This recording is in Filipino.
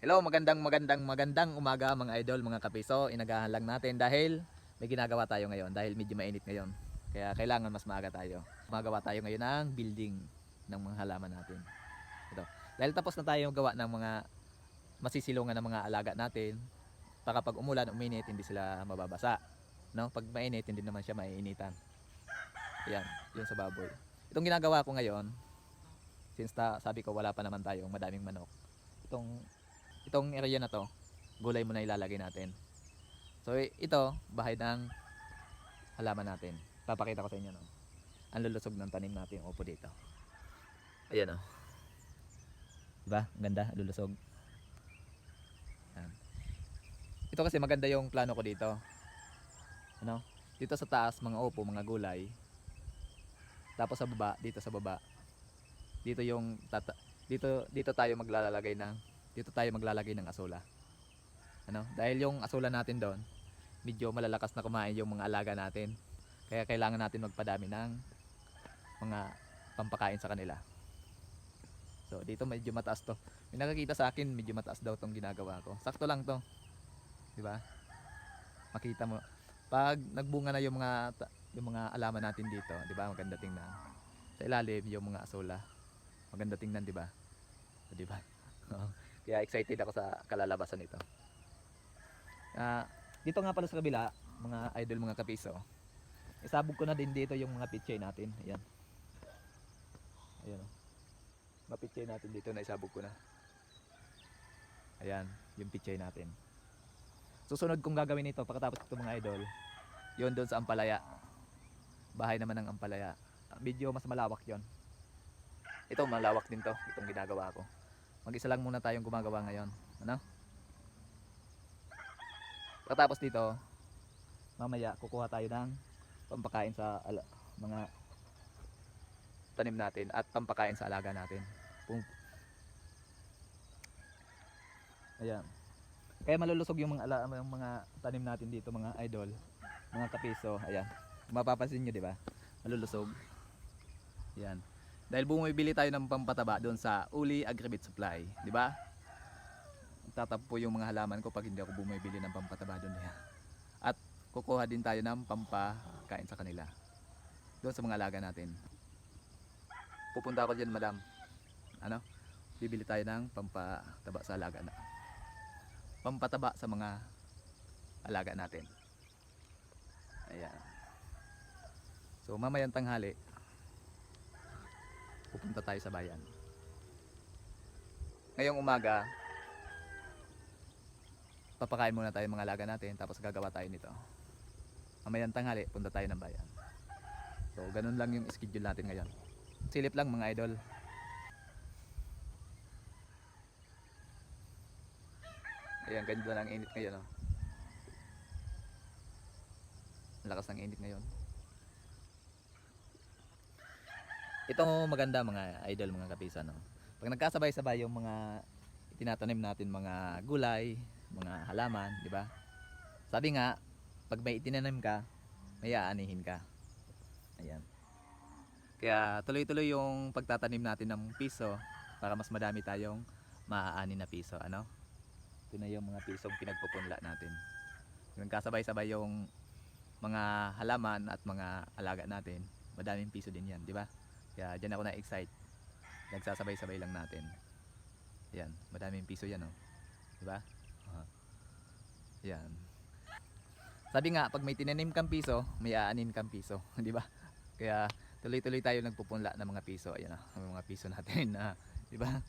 Hello, magandang magandang magandang umaga mga idol, mga kapiso. Inagahan lang natin dahil may ginagawa tayo ngayon dahil medyo mainit ngayon. Kaya kailangan mas maaga tayo. Magawa tayo ngayon ng building ng mga halaman natin. Ito. Dahil tapos na tayo gawa ng mga masisilungan ng mga alaga natin para pag umulan, uminit, hindi sila mababasa. No? Pag mainit, hindi naman siya maiinitan. Yan, yun sa baboy. Itong ginagawa ko ngayon, since ta, sabi ko wala pa naman tayong madaming manok. Itong itong area na to, gulay muna ilalagay natin. So ito, bahay ng halaman natin. Papakita ko sa inyo no. Ang lulusog ng tanim natin upo dito. Ayan oh. Diba? Ang ganda, lulusog. Yan. Ito kasi maganda yung plano ko dito. Ano? Dito sa taas, mga upo, mga gulay. Tapos sa baba, dito sa baba. Dito yung tata- dito dito tayo maglalagay ng dito tayo maglalagay ng asula. Ano? Dahil yung asula natin doon, medyo malalakas na kumain yung mga alaga natin. Kaya kailangan natin magpadami ng mga pampakain sa kanila. So dito medyo mataas to. May nakakita sa akin medyo mataas daw tong ginagawa ko. Sakto lang to. 'Di ba? Makita mo pag nagbunga na yung mga yung mga alaman natin dito, 'di ba? Maganda tingnan. Sa ilalim yung mga asula. Maganda tingnan, 'di ba? 'Di ba? Kaya excited ako sa kalalabasan nito. Ah, dito nga pala sa kabila, mga idol, mga kapiso. Isabog ko na din dito yung mga pitchay natin. Ayan. Ayan. Mga pitchay natin dito na isabog ko na. Ayan, yung pitchay natin. Susunod kong gagawin ito pagkatapos ito mga idol. Yun doon sa Ampalaya. Bahay naman ng Ampalaya. Medyo mas malawak yon. Ito malawak din to, itong ginagawa ko. Mag-isa lang muna tayong gumagawa ngayon. Ano? Pagkatapos dito, mamaya kukuha tayo ng pampakain sa ala- mga tanim natin at pampakain sa alaga natin. Pum- Ayan. Kaya malulusog yung mga ala, yung mga tanim natin dito mga idol, mga kapiso. Ayan. Mapapansin nyo, di ba? Malulusog. Ayan. Dahil bumibili tayo ng pampataba doon sa Uli Agribit Supply, di ba? Tatapo yung mga halaman ko pag hindi ako bumibili ng pampataba doon. At kukuha din tayo ng pampakain sa kanila. Doon sa mga alaga natin. Pupunta ako diyan, madam. Ano? Bibili tayo ng pampataba sa alaga na. Pampataba sa mga alaga natin. Ayan. So mamayang tanghali, pupunta tayo sa bayan. Ngayong umaga, papakain muna tayo mga alaga natin tapos gagawa tayo nito. Mamayang tanghali, punta tayo ng bayan. So ganun lang yung schedule natin ngayon. Silip lang mga idol. Ayan, ganda ng init ngayon. Oh. Lakas ng init ngayon. Ito maganda mga idol, mga kapisa. No? Pag nagkasabay-sabay yung mga tinatanim natin mga gulay, mga halaman, di ba? Sabi nga, pag may itinanim ka, may aanihin ka. Ayan. Kaya tuloy-tuloy yung pagtatanim natin ng piso para mas madami tayong maaani na piso. Ano? Ito na yung mga pisong pinagpupunla natin. Nagkasabay-sabay yung mga halaman at mga alaga natin, madaming piso din yan, di ba? Kaya dyan ako na-excite. Nagsasabay-sabay lang natin. Yan, madaming piso yan, oh. Di ba? Ah. Yan. Sabi nga, pag may tinanim kang piso, may aanin kang piso, di ba? Kaya tuloy-tuloy tayo nagpupunla ng mga piso. Ayan, oh, ang mga piso natin na, di ba?